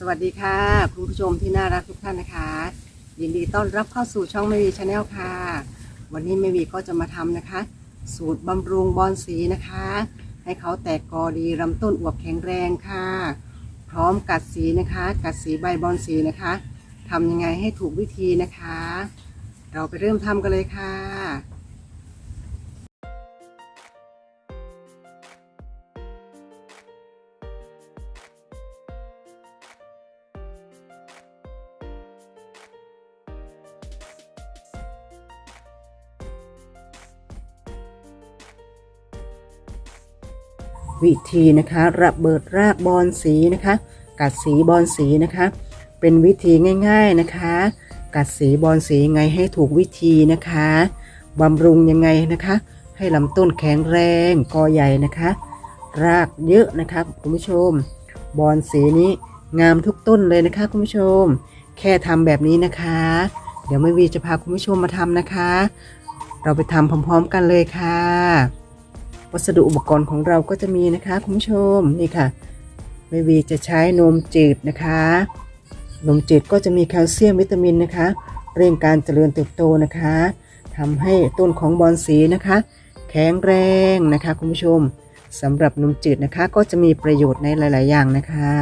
สวัสดีค่ะคุณผู้ชมที่น่ารักทุกท่านนะคะ ยินดีต้อนรับเข้าสู่ช่องแม่วีชาแนลค่ะ วันนี้แม่วีก็จะมาทำนะคะ สูตรบำรุงบอนสีนะคะ ให้เขาแตกกอดีลำต้นอวบแข็งแรงค่ะ พร้อมกัดสีนะคะ กัดสีใบบอนสีนะคะทำยังไงให้ถูกวิธีนะคะ เราไปเริ่มทำกันเลยค่ะ วิธีนะคะระเบิดรากบอนสีนะคะ กัดสีบอนสีนะคะ เป็นวิธีง่ายๆนะคะ กัดสีบอนสีไงให้ถูกวิธีนะคะบำรุงยังไงนะคะ ให้ลำต้นแข็งแรงกอใหญ่นะคะ รากเยอะนะคะคุณผู้ชม บอนสีนี้งามทุกต้นเลยนะคะคุณผู้ชม แค่ทำแบบนี้นะคะ เดี๋ยวไม่วีจะพาคุณผู้ชมมาทำนะคะ เราไปทำพร้อม ๆ กันเลยค่ะ วัสดุอุปกรณ์ของเราก็จะมีนะคะคุณผู้ชมนี่ค่ะแม่วีจะใช้นมจืดนะคะ นมจืดก็จะมีแคลเซียมวิตามินนะคะ เร่งการเจริญเติบโตนะคะทำให้ต้นของบอนสีนะคะ แข็งแรงนะคะคุณผู้ชมสำหรับนมจืดนะคะ ก็จะมีประโยชน์ในหลาย ๆ อย่างนะคะ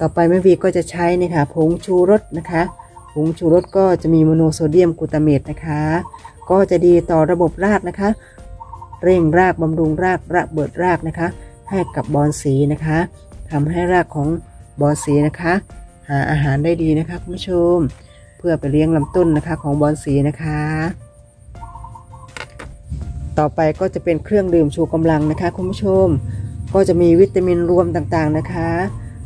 ต่อไปแม่วีก็จะใช้นี่ค่ะผงชูรสนะคะผงชูรสก็จะมีโมโนโซเดียมกลูตาเมตนะคะ ก็จะดีต่อระบบรากนะคะ เร่งรากบำรุงรากระเบิดรากนะคะ ให้กับบอนสีนะคะทำให้รากของบอนสีนะคะ หาอาหารได้ดีนะคะคุณผู้ชม เพื่อไปเลี้ยงลำต้นนะคะของบอนสีนะคะ ต่อไปก็จะเป็นเครื่องดื่มชูกำลังนะคะคุณผู้ชม ก็จะมีวิตามินรวมต่างๆนะคะ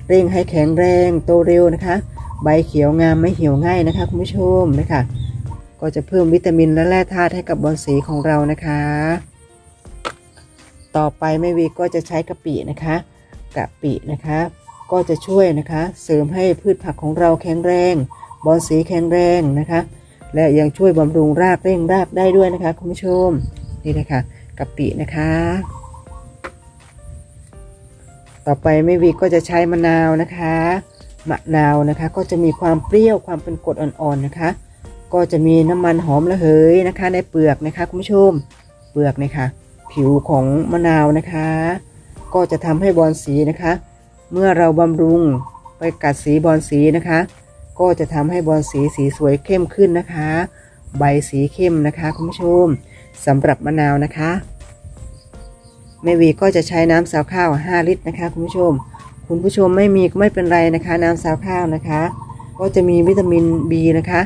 เร่งให้แข็งแรงโตเร็วนะคะ ใบเขียวงามไม่เหี่ยวง่ายนะคะคุณผู้ชมนะคะก็จะเพิ่มวิตามินและแร่ธาตุให้กับบอนสีของเรานะคะ ต่อไปแม่วีก็จะใช้กะปินะคะกะปินะคะ ก็จะช่วยนะคะ เสริมให้พืชผักของเราแข็งแรง บอนสีแข็งแรงนะคะ และยังช่วยบำรุงรากเร่งรากได้ด้วยนะคะคุณผู้ชมนี่นะคะกะปินะคะ ต่อไปแม่วีก็จะใช้มะนาวนะคะมะนาวนะคะก็จะมีความเปรี้ยวความเป็นกรดอ่อนๆนะคะ ก็จะมีน้ำมันหอมระเหยนะคะ ในเปลือกนะคะคุณผู้ชมเปลือกนะคะ ผิวของมะนาวนะคะ ก็จะทำให้บอนสีนะคะ เมื่อเราบำรุงไปกัดสีบอนสีนะคะ ก็จะทำให้บอนสีสีสวยเข้มขึ้นนะคะ ใบสีเข้มนะคะคุณผู้ชมสำหรับมะนาวนะคะแม่วีก็จะใช้น้ำสาวข้าว 5 ลิตรนะคะคุณผู้ชม คุณผู้ชมไม่มีก็ไม่เป็นไรนะคะ น้ำสาวข้าวนะคะ ก็จะมีวิตามิน B นะคะ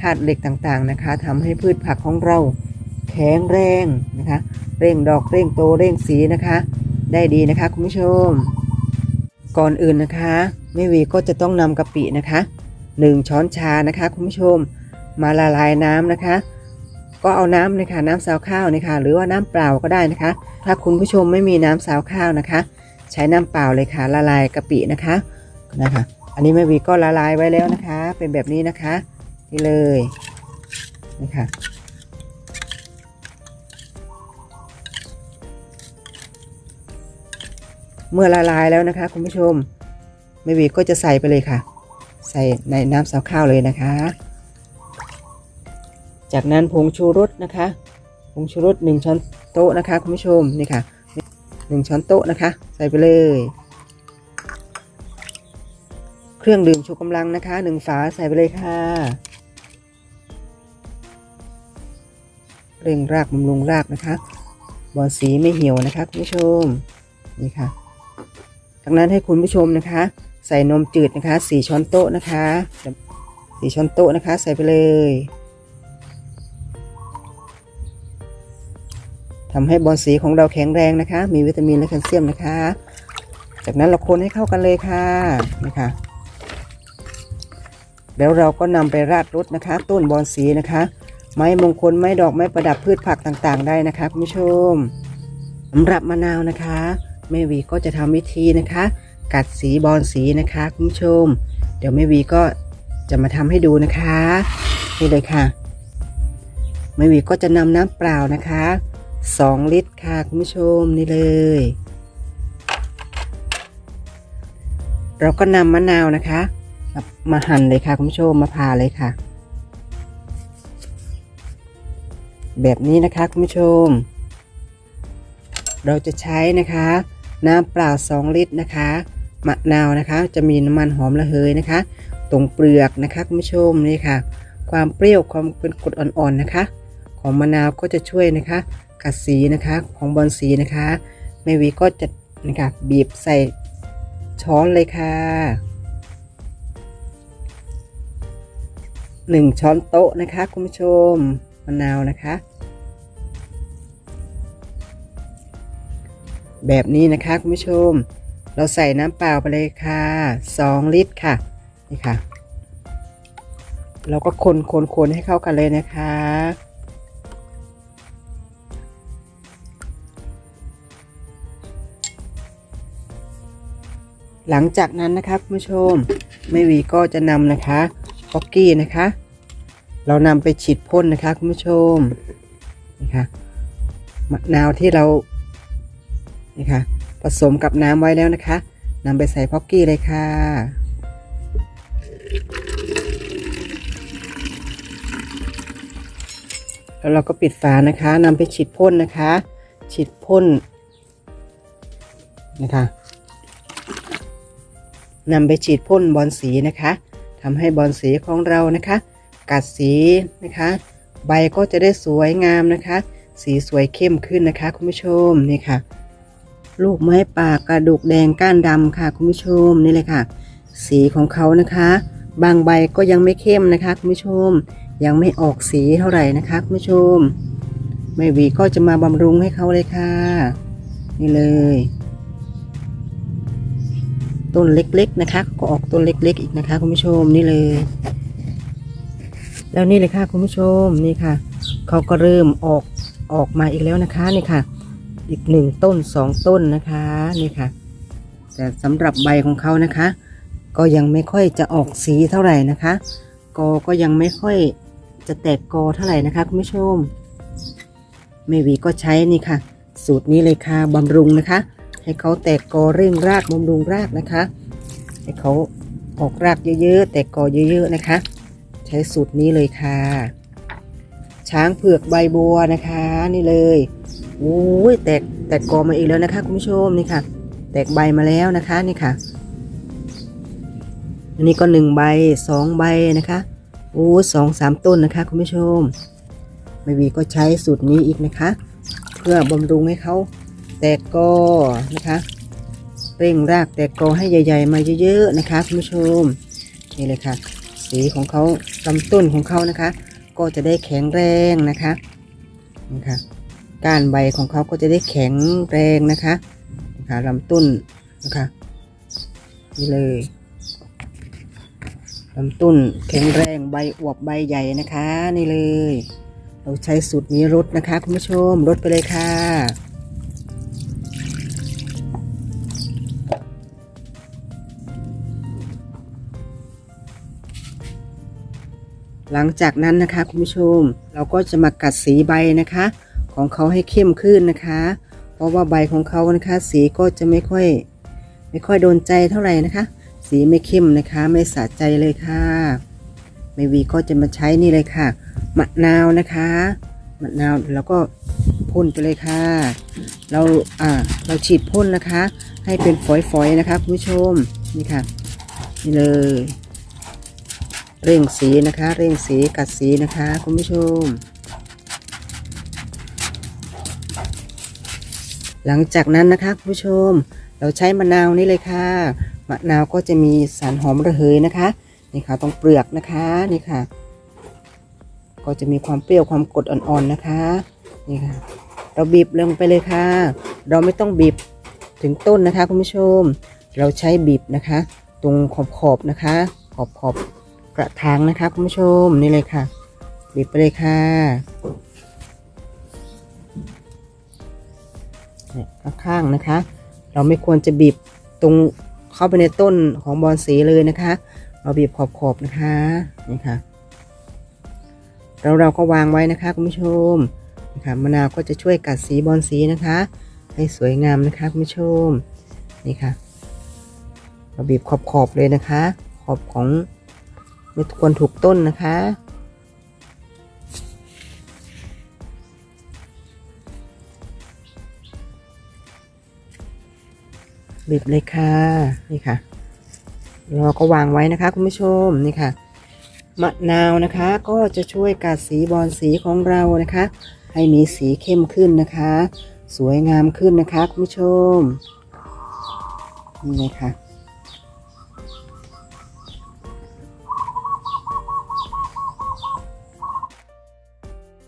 ธาตุเหล็กต่างๆนะคะทำให้พืชผักของเรา แข็งแรงนะคะ เร่งดอกเร่งโตเร่งสีนะคะ ได้ดีนะคะคุณผู้ชม ก่อนอื่นนะคะแม่วีก็จะต้องนำกะปินะคะ 1 ช้อนชานะคะคุณผู้ชม มาละลายน้ำนะคะ ก็เอาน้ำนะคะน้ำสาวข้าวนะคะหรือว่าน้ำเปล่าก็ได้นะคะ ถ้าคุณผู้ชมไม่มีน้ำสาวข้าวนะคะ ใช้น้ำเปล่าเลยค่ะละลายกะปินะคะนะคะ อันนี้แม่วีก็ละลายไว้แล้วนะคะ เป็นแบบนี้นะคะนี่เลยนี่ค่ะ เมื่อละลายแล้วนะคะคุณผู้ชมแม่วีก็จะใส่ไปเลยค่ะ ใส่ในน้ำสาวข้าวเลยนะคะ จากนั้นผงชูรสนะคะผงชูรสหนึ่งช้อนโต๊ะนะคะคุณผู้ชมนี่ค่ะหนึ่งช้อนโต๊ะนะคะ ใส่ไปเลย เครื่องดื่มชูกำลังนะคะหนึ่งฝาใส่ไปเลยค่ะเร่งรากบำรุงรากนะคะบอนสีไม่เหี่ยวนะคะคุณผู้ชมนี่ค่ะ จากนั้นให้คุณผู้ชมนะคะ ใส่นมจืดนะคะสี่ช้อนโต๊ะนะคะสี่ช้อนโต๊ะนะคะ ใส่ไปเลยทำให้บอลสีของเราแข็งแรงนะคะ มีวิตามินและแคลเซียมนะคะ จากนั้นเราคนให้เข้ากันเลยค่ะนะคะแล้วเราก็นำไปราดรดนะคะ ต้นบอลสีนะคะ ไม้มงคลไม้ดอกไม้ประดับพืชผักต่างๆ ได้นะคะคุณผู้ชมสำหรับมะนาวนะคะ แม่วีก็จะทำวิธีนะคะ กัดสีบอลสีนะคะคุณผู้ชม เดี๋ยวแม่วีก็จะมาทำให้ดูนะคะนี่เลยค่ะแม่วีก็จะนำน้ำเปล่านะคะ2ลิตรค่ะคุณผู้ชมนี่เลย เราก็นำมะนาวนะคะ มามาหั่นเลยค่ะคุณผู้ชมมาผ่าเลยค่ะ แบบนี้นะคะคุณผู้ชม เราจะใช้นะคะ น้ำเปล่า 2 ลิตรนะคะมะนาวนะคะ จะมีน้ำมันหอมระเหยนะคะ ตรงเปลือกนะคะคุณผู้ชมนี่ค่ะ ความเปรี้ยวความเป็นกรดอ่อนๆนะคะ ของมะนาวก็จะช่วยนะคะกัดสีนะคะของบอลสีนะคะแม่วีก็จะนะคะบีบใส่ช้อนเลยค่ะหนึ่งช้อนโต๊ะนะคะคุณผู้ชมมะนาวนะคะ แบบนี้นะคะคุณผู้ชม เราใส่น้ำเปล่าไปเลยค่ะ 2 ลิตรค่ะนี่ค่ะ เราก็คนคนคนให้เข้ากันเลยนะคะ หลังจากนั้นนะคะคุณผู้ชมแม่วีก็จะนำนะคะป๊อกกี้นะคะ เรานำไปฉีดพ่นนะคะคุณผู้ชมนี่ค่ะมะนาวที่เรา นี่ค่ะผสมกับน้ำไว้แล้วนะคะนำไปใส่ป๊อกกี้เลยค่ะ แล้วเราก็ปิดฝานะคะนำไปฉีดพ่นนะคะ ฉีดพ่นนะคะนำไปฉีดพ่นบอลสีนะคะทำให้บอลสีของเรานะคะ กัดสีนะคะ ใบก็จะได้สวยงามนะคะ สีสวยเข้มขึ้นนะคะ คุณผู้ชมนี่ค่ะ ลูกไม้ป่ากระดูกแดงก้านดำค่ะคุณผู้ชมนี่เลยค่ะ สีของเขานะคะ บางใบก็ยังไม่เข้มนะคะคุณผู้ชม ยังไม่ออกสีเท่าไหร่นะคะคุณผู้ชมแม่วีก็จะมาบำรุงให้เขาเลยค่ะ นี่เลย ต้นเล็กๆนะคะ ก็ออกต้นเล็ก ๆ อีกนะคะคุณผู้ชมนี่เลย แล้วนี่เลยค่ะคุณผู้ชมนี่ค่ะเขาก็เริ่มออกออกมาอีกแล้วนะคะนี่ค่ะ อีกหนึ่งต้นสองต้นนะคะนี่ค่ะ แต่สำหรับใบของเขานะคะ ก็ยังไม่ค่อยจะออกสีเท่าไหร่นะคะ กอก็ยังไม่ค่อยจะแตกกอเท่าไหร่นะคะคุณผู้ชมแม่วีก็ใช้นี่ค่ะ สูตรนี้เลยค่ะบำรุงนะคะ ให้เขาแตกกอเร่งรากบำรุงรากนะคะ ให้เขาออกรากเยอะๆแตกกอเยอะๆนะคะ ใช้สูตรนี้เลยค่ะ ช้างเผือกใบบัวนะคะ นี่เลย โอ้ยแตกแตกกอมาอีกแล้วนะคะคุณผู้ชมนี่ค่ะ แตกใบมาแล้วนะคะนี่ค่ะ อันนี้ก็หนึ่งใบสองใบนะคะโอ้สองสามต้นนะคะคุณผู้ชมแม่วีก็ใช้สูตรนี้อีกนะคะ เพื่อบำรุงให้เขาแตกกอนะคะเร่งรากแตกกอให้ใหญ่ ๆ มาเยอะๆนะคะคุณผู้ชมนี่เลยค่ะ สีของเขาลำต้นของเขานะคะ ก็จะได้แข็งแรงนะคะนี่ค่ะ ก้านใบของเขาก็จะได้แข็งแรงนะคะนะคะลำต้นนะคะนี่เลยลำต้นแข็งแรงใบอวบใบใหญ่นะคะนี่เลย เราใช้สูตรนี้รดนะคะ คุณผู้ชมรดไปเลยค่ะหลังจากนั้นนะคะคุณผู้ชมเราก็จะมากัดสีใบนะคะ ของเขาให้เข้มขึ้นนะคะ เพราะว่าใบของเขานะคะสีก็จะไม่ค่อย ไม่ค่อยโดนใจเท่าไหร่นะคะ สีไม่เข้มนะคะ ไม่สะใจเลยค่ะแม่วีก็จะมาใช้นี่เลยค่ะ มะนาวนะคะมะนาวแล้วก็พ่นไปเลยค่ะ เราอ่าเราฉีดพ่นนะคะ ให้เป็นฝอยๆนะคะคุณผู้ชมนี่ค่ะนี่เลย เร่งสีนะคะ เร่งสีกัดสีนะคะคุณผู้ชม หลังจากนั้นนะคะคุณผู้ชม เราใช้มะนาวนี่เลยค่ะ มะนาวก็จะมีสารหอมระเหยนะคะ นี่ค่ะตรงเปลือกนะคะนี่ค่ะ ก็จะมีความเปรี้ยวความกดอ่อนๆนะคะนี่ค่ะ เราบีบลงไปเลยค่ะ เราไม่ต้องบีบถึงต้นนะคะคุณผู้ชม เราใช้บีบนะคะ ตรงขอบๆนะคะ ขอบขอบกระถางนะคะคุณผู้ชมนี่เลยค่ะบีบไปเลยค่ะ ข้างๆนะคะ เราไม่ควรจะบีบตรงเข้าไปในต้นของบอลสีเลยนะคะ เราบีบขอบๆนะคะนี่ค่ะเราเราก็วางไว้นะคะคุณผู้ชมนะคะมะนาวก็จะช่วยกัดสีบอลสีนะคะ ให้สวยงามนะคะคุณผู้ชมนี่ค่ะเราบีบขอบขอบๆเลยนะคะ ขอบของไม่ควรถูกต้นนะคะ บีบเลยค่ะ นี่ค่ะ เราก็วางไว้นะคะ คุณผู้ชม นี่ค่ะ มะนาวนะคะ ก็จะช่วยกัดสีบอลสีของเรานะคะ ให้มีสีเข้มขึ้นนะคะ สวยงามขึ้นนะคะ คุณผู้ชม นี่เลยค่ะ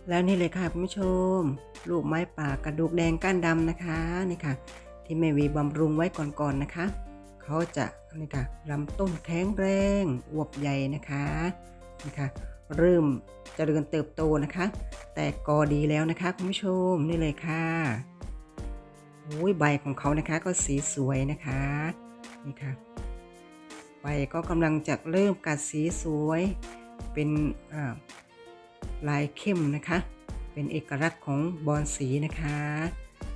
แล้วนี่เลยค่ะคุณผู้ชม ลูกไม้ป่ากระดูกแดงก้านดำนะคะนี่ค่ะ ที่แม่วีบำรุงไว้ก่อนๆนะคะ เขาจะนี่ค่ะลำต้นแข็งแรงอวบใหญ่นะคะนี่ค่ะเริ่มเจริญเติบโตนะคะ แตกกอดีแล้วนะคะคุณผู้ชมนี่เลยค่ะโอ้ยใบของเขานะคะก็สีสวยนะคะนี่ค่ะใบก็กำลังจะเริ่มกัดสีสวย เป็นลายเข้มนะคะ เป็นเอกลักษณ์ของบอนสีนะคะ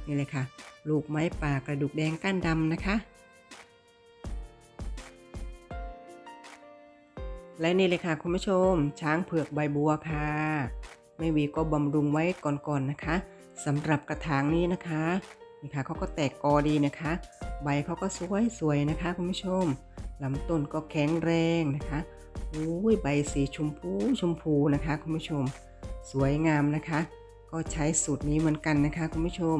นี่เลยค่ะ ลูกไม้ป่ากระดูกแดงก้านดำนะคะ และนี่เลยค่ะคุณผู้ชม ช้างเผือกใบบัวค่ะแม่วีก็บำรุงไว้ก่อนๆนะคะสำหรับกระถางนี้นะคะนี่ค่ะเขาก็แตกกอดีนะคะ ใบเขาก็สวยๆนะคะคุณผู้ชมลำต้นก็แข็งแรงนะคะอุ้ยใบสีชมพูชมพูนะคะคุณผู้ชม สวยงามนะคะ ก็ใช้สูตรนี้เหมือนกันนะคะคุณผู้ชม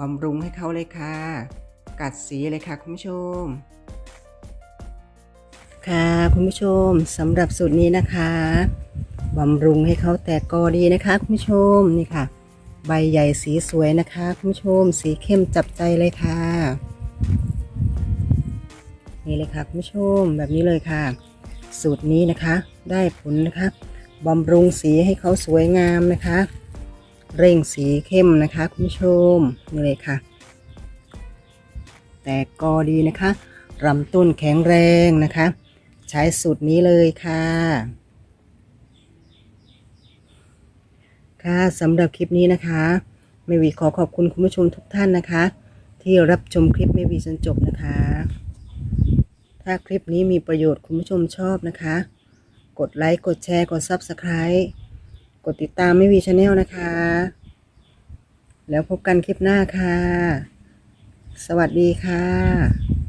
บำรุงให้เขาเลยค่ะ กัดสีเลยค่ะคุณผู้ชม ค่ะคุณผู้ชมสำหรับสูตรนี้นะคะบำรุงให้เขาแตกกอดีนะคะคุณผู้ชมนี่ค่ะ ใบใหญ่สีสวยนะคะคุณผู้ชม สีเข้มจับใจเลยค่ะ นี่เลยค่ะคุณผู้ชมแบบนี้เลยค่ะ สูตรนี้นะคะ ได้ผลนะคะบำรุงสีให้เขาสวยงามนะคะ เร่งสีเข้มนะคะคุณผู้ชมนี่เลยค่ะ แตกกอดีนะคะลำต้นแข็งแรงนะคะ ใช้สูตรนี้เลยค่ะ ค่ะสำหรับคลิปนี้นะคะเมวีขอขอบคุณคุณผู้ชมทุกท่านนะคะ ที่รับชมคลิปเมวีจนจบนะคะ ถ้าคลิปนี้มีประโยชน์คุณผู้ชมชอบนะคะ กดไลค์กดแชร์กด Subscribe กดติดตามไม่วีชาแนลนะคะ แล้วพบกันคลิปหน้าค่ะ สวัสดีค่ะ